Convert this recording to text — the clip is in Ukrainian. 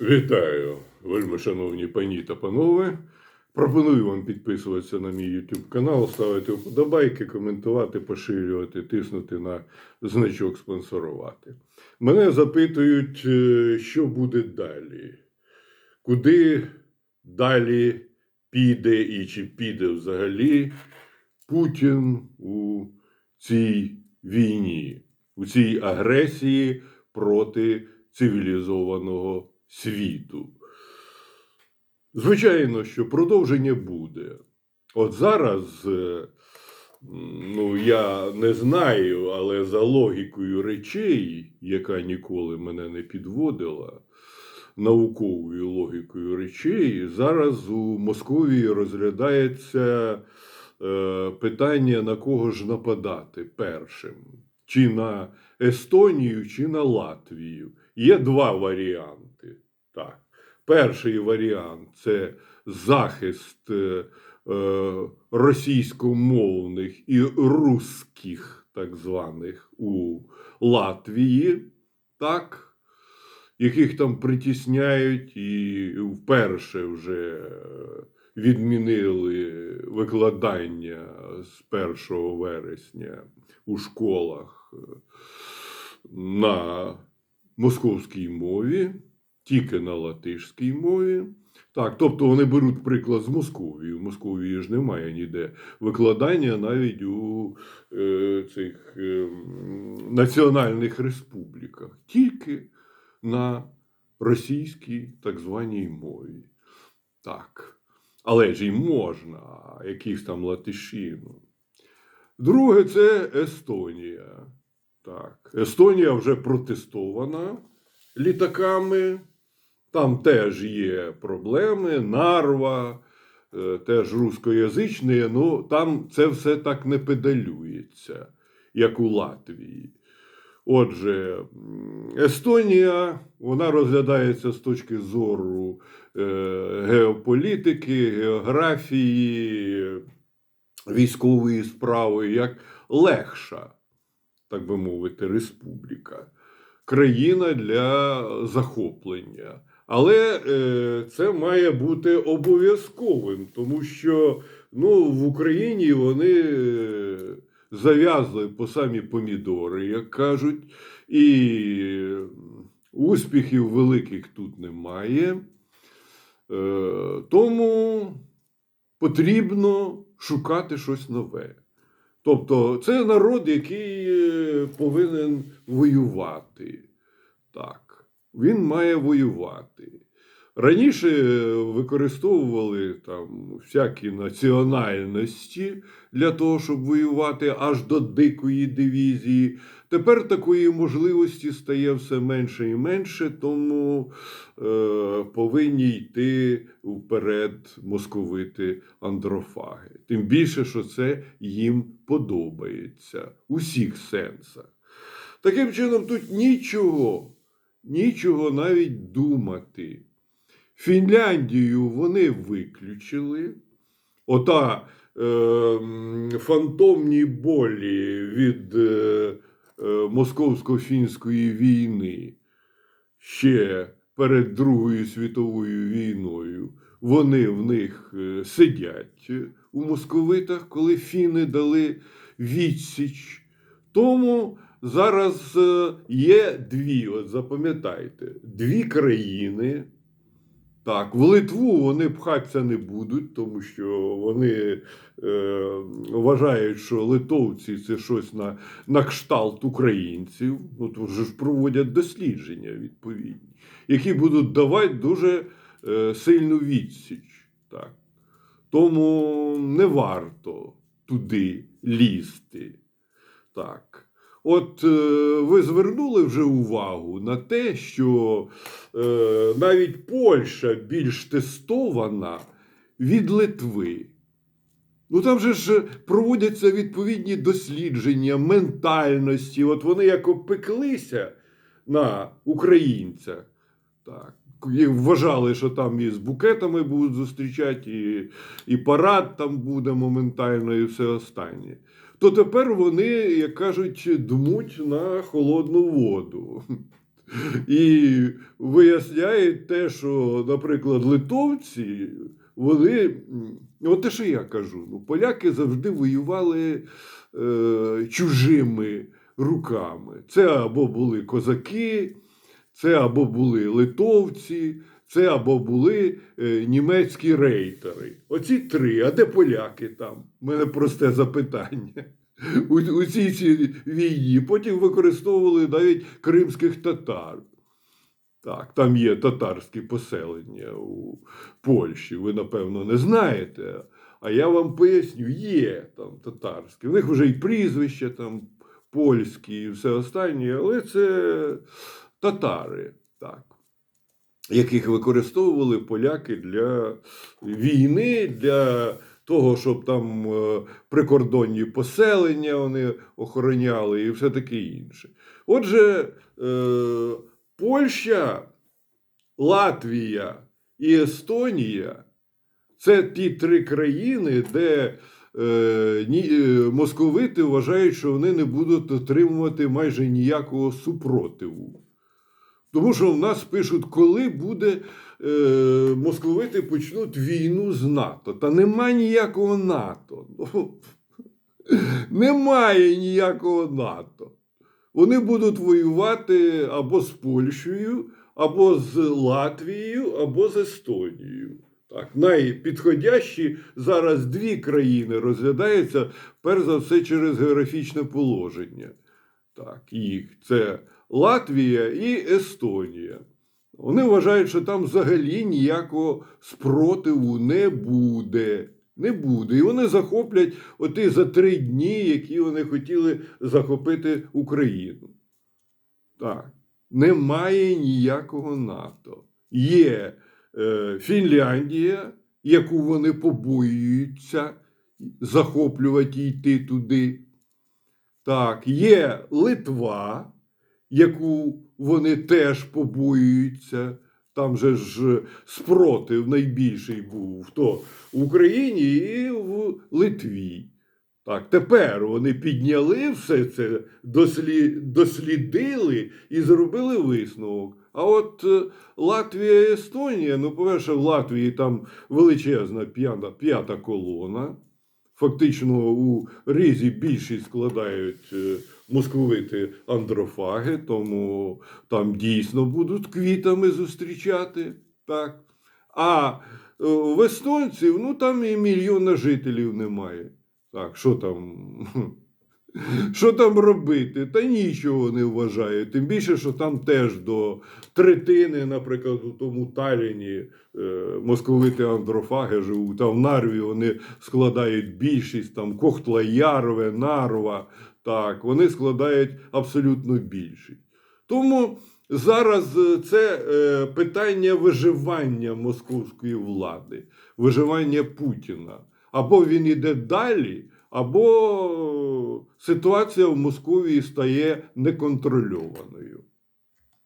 Вітаю, вельми шановні пані та панове. Пропоную вам підписуватися на мій YouTube канал, ставити вподобайки, коментувати, поширювати, тиснути на значок спонсорувати. Мене запитують, е, що буде далі, куди далі піде і чи піде взагалі Путін у цій війні, у цій агресії проти цивілізованого світу. Звичайно, що продовження буде. От зараз, е, ну, я не знаю, але за логікою речей, яка ніколи мене не підводила, науковою логікою речей, зараз у Московії розглядається е, питання, на кого ж нападати першим. Чи на Естонію, чи на Латвію. Є два варіанти. Так. Перший варіант це захист е, е, російськомовних і русських, так званих, у Латвії, так, яких там притісняють, і вперше вже відмінили викладання з 1 вересня у школах е, на московській мові тільки на латишській мові. Так, тобто вони беруть приклад з Московії. В Московії ж немає ніде викладання навіть у е, цих е, національних республіках, тільки на російській так званій мові. Так. Але ж і можна, якісь там латиші. ну. Друге, це Естонія. Так. Естонія вже протестована літаками. Там теж є проблеми, нарва, е, теж рускоязичні, ну там це все так не педалюється, як у Латвії. Отже, Естонія вона розглядається з точки зору е, геополітики, географії, військової справи, як легша, так би мовити, республіка країна для захоплення. Але е, це має бути обов'язковим, тому що ну, в Україні вони е, зав'язли по самі помідори, як кажуть, і успіхів великих тут немає. Е, тому потрібно шукати щось нове. Тобто це народ, який е, повинен воювати. Так, він має воювати. Раніше е, використовували там всякі національності для того, щоб воювати аж до дикої дивізії. Тепер такої можливості стає все менше і менше, тому е, повинні йти вперед московити андрофаги. Тим більше, що це їм подобається у всіх сенсах. Таким чином, тут нічого, нічого навіть думати. Фінляндію вони виключили. Ота е, фантомні болі від е, е, московсько-фінської війни ще перед Другою світовою війною. Вони в них е, сидять у московитах, коли фіни дали відсіч. Тому зараз е, є дві, от запам'ятайте, дві країни. Так, в Литву вони пхатися не будуть, тому що вони е, вважають, що литовці це щось на, на кшталт українців. То вже ж проводять дослідження відповідні, які будуть давати дуже е, сильну відсіч. Так. Тому не варто туди лізти. Так. От е, ви звернули вже увагу на те, що е, навіть Польща більш тестована від Литви. Ну там же ж проводяться відповідні дослідження ментальності. От вони як опеклися на українцях. Так. І вважали, що там і з букетами будуть зустрічати, і, і парад там буде моментально, і все останнє. То тепер вони, як кажуть, дмуть на холодну воду. І виясняють те, що, наприклад, литовці, вони, от те, що я кажу, ну, поляки завжди воювали е, чужими руками. Це або були козаки, це або були литовці, це або були е, німецькі рейтери. Оці три. А де поляки там? У мене просте запитання. У, у цій цій війні. Потім використовували навіть кримських татар. Так, там є татарські поселення у Польщі. Ви, напевно, не знаєте. А я вам поясню, є там татарські. У них вже і прізвища там польські, і все останнє, але це татари, так, яких використовували поляки для війни, для того, щоб там е, прикордонні поселення вони охороняли і все таке інше. Отже, е, Польща, Латвія і Естонія це ті три країни, де е, московити вважають, що вони не будуть отримувати майже ніякого супротиву. Тому що в нас пишуть, коли буде е, московити почнуть війну з НАТО. Та нема ніякого НАТО. Ну, немає ніякого НАТО. Вони будуть воювати або з Польщею, або з Латвією, або з Естонією. Так, найпідходящі зараз дві країни розглядаються, перш за все, через географічне положення. Так, їх це Латвія і Естонія. Вони вважають, що там взагалі ніякого спротиву не буде. Не буде. І вони захоплять оті за три дні, які вони хотіли захопити Україну. Так, немає ніякого НАТО. Є е, Фінляндія, яку вони побоюються захоплювати і йти туди. Так, є Литва, яку вони теж побоюються. Там же ж спротив найбільший був хто в Україні і в Литві. Так, тепер вони підняли все це, дослі, дослідили і зробили висновок. А от е, Латвія і Естонія, ну, по-перше, в Латвії там величезна п'ята колона. Фактично у Різі більшість складають е, московити андрофаги, тому там дійсно будуть квітами зустрічати. Так. А е, в естонців, ну там і мільйона жителів немає. Так, що там? Що там робити? Та нічого не вважаю. Тим більше, що там теж до третини, наприклад, у тому Таліні е, московити андрофаги живуть. Там в Нарві вони складають більшість, там Кохтла Нарва. Так, вони складають абсолютно більшість. Тому зараз е, це е, питання виживання московської влади, виживання Путіна. Або він іде далі, або ситуація в Московії стає неконтрольованою.